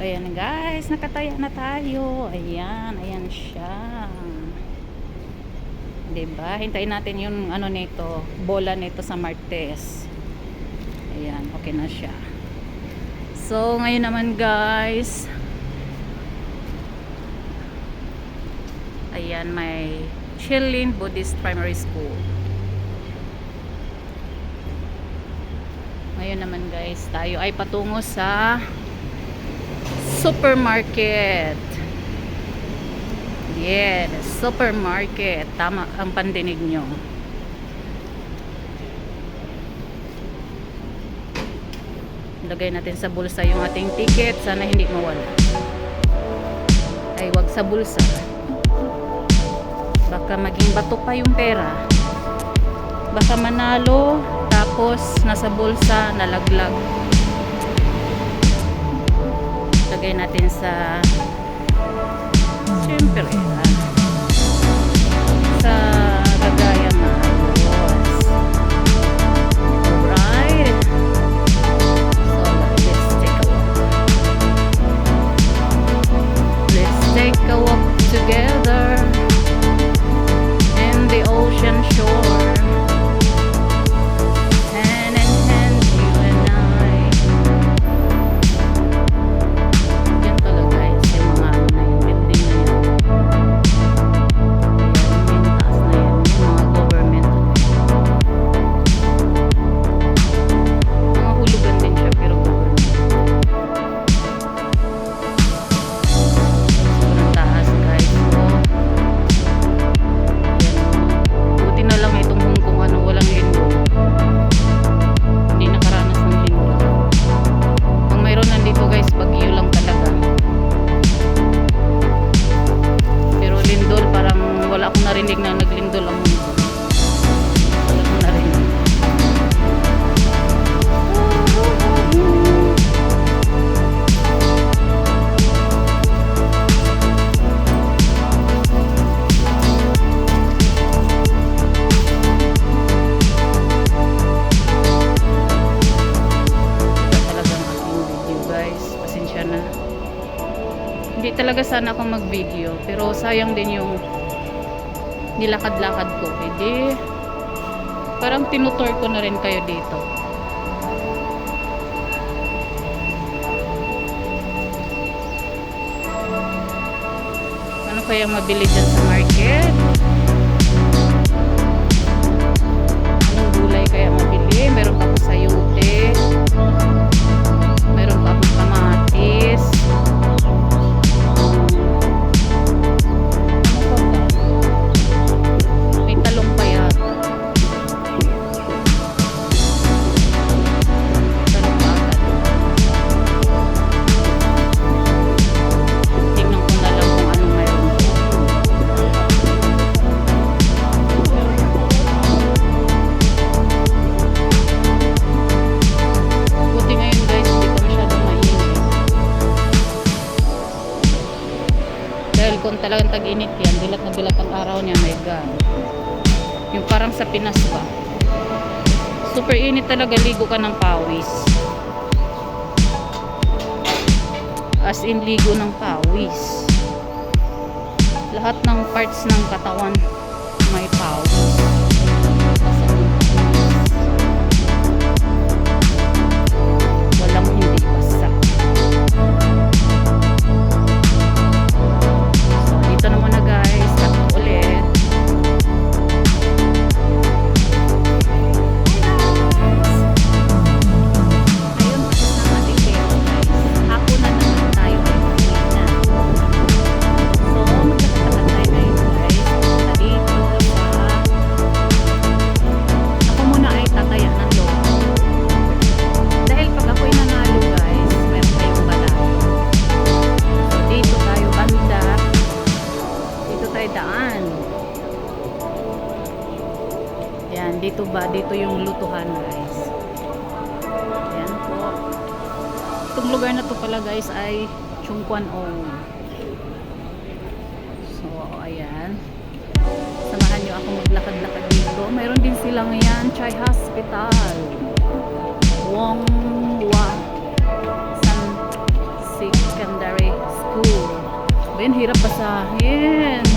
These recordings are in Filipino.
ayan guys, nakataya na tayo. Ayan, ayan siya. 'Di ba? Hintayin natin yung ano nito, bola nito sa Martes. Ayan, okay na siya. So, ngayon naman guys, ayan, may Chilin Buddhist Primary School. Ngayon naman guys, tayo ay patungo sa supermarket. Yes, supermarket. Tama ang pandinig nyo. Lagay natin sa bulsa yung ating ticket. Sana hindi mawala. Ay, wag sa bulsa. Baka maging bato pa yung pera. Baka manalo, tapos nasa bulsa, nalaglag. Lagay natin sa Siyempre, ah, sa sayang din yung nilakad-lakad ko. Hindi. Parang tinutor ko na rin kayo dito. Ano kaya mabili dyan sa market? Anong gulay kaya mabili? Kung talagang tag-init yan, dilat na dilat ang araw niya, my God. Yung parang sa Pinas ba. Super init talaga, ligo ka ng pawis. As in, ligo ng pawis. Lahat ng parts ng katawan may pawis. Yan, dito yung lutuhan guys. Yan po. Itong lugar na to pala guys ay Chungkwan Ong. So, ayan. Samahan nyo ako maglakad-lakad dito. Mayroon din silang yan, Chai Hospital. Wong Wa San Sikan hirap basahin.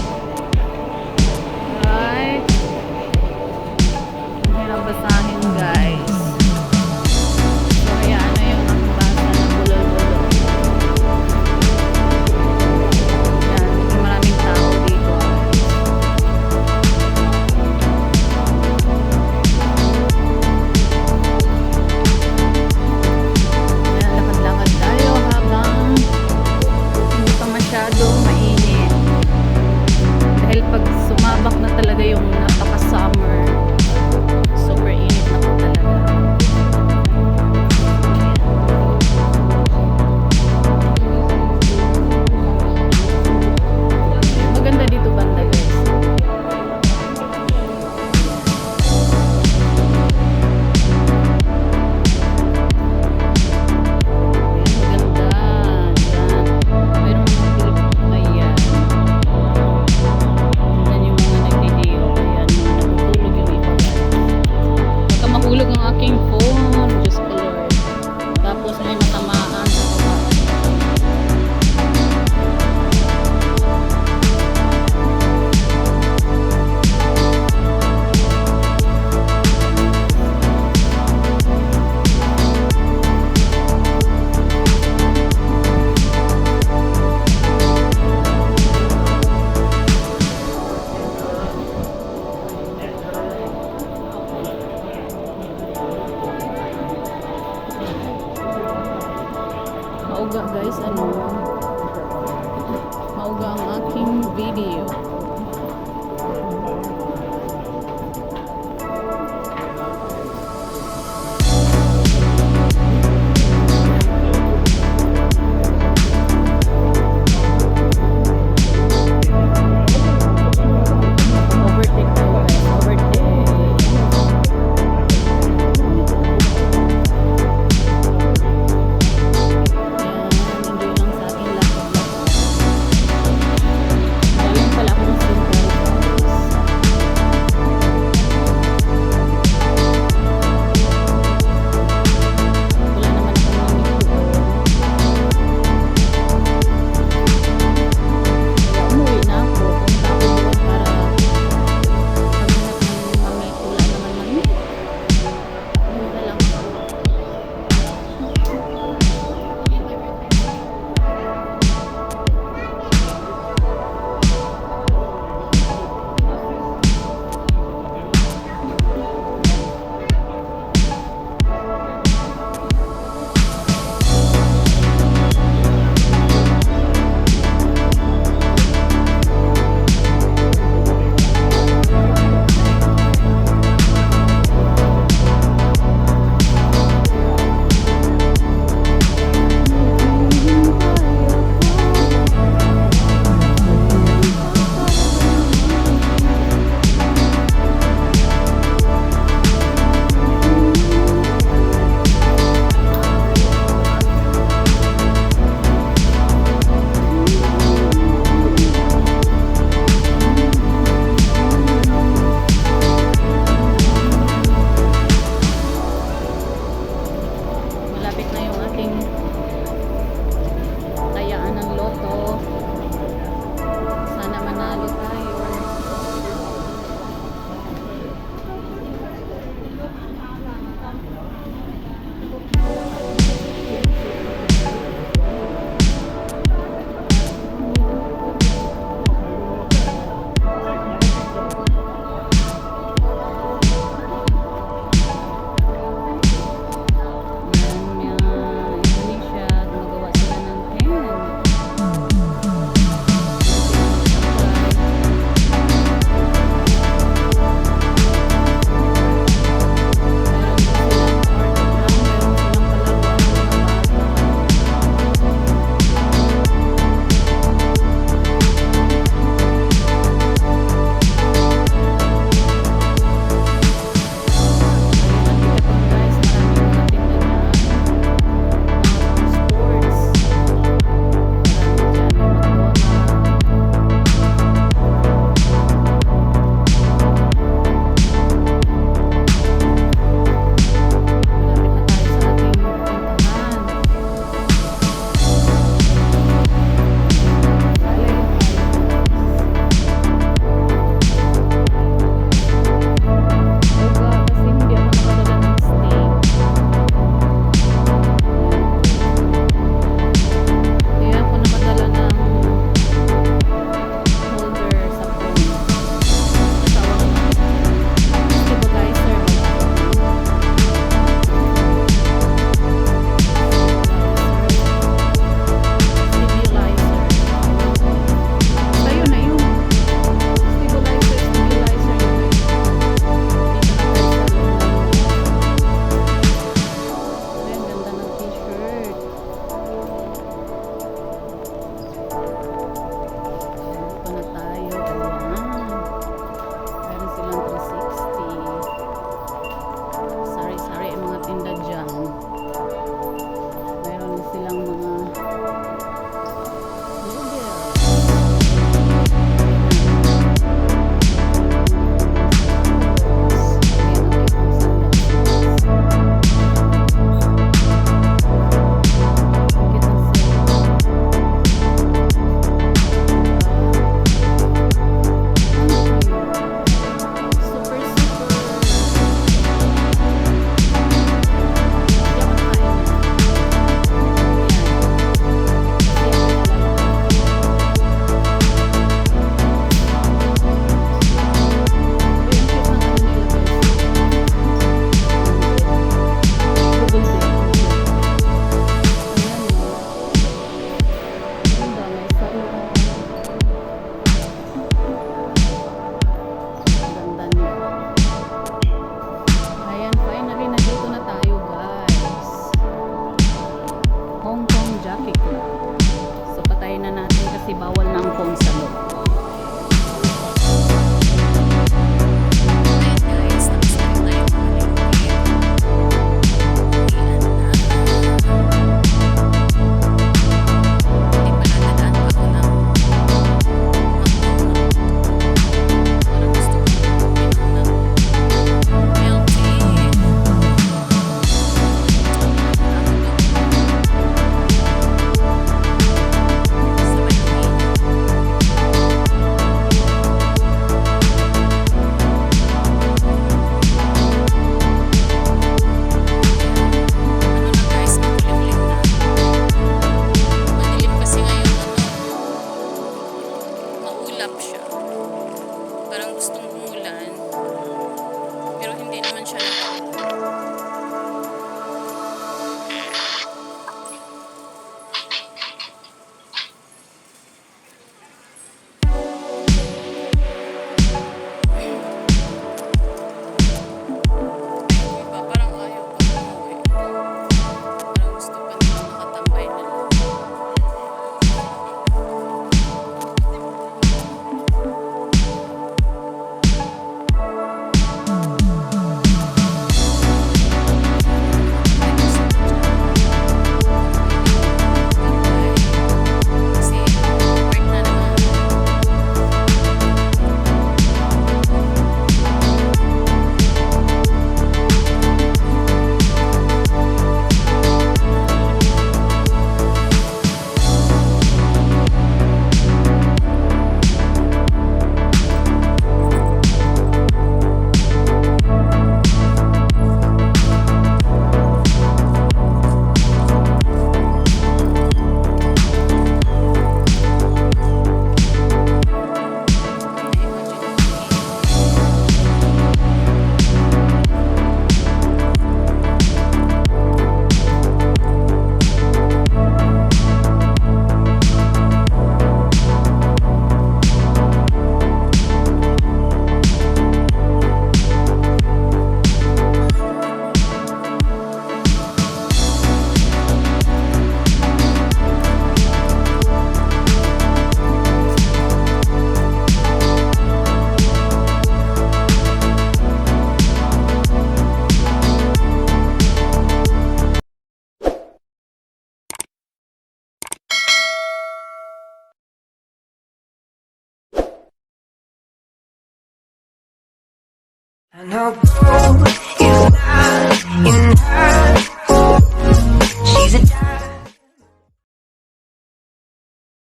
And I'll go.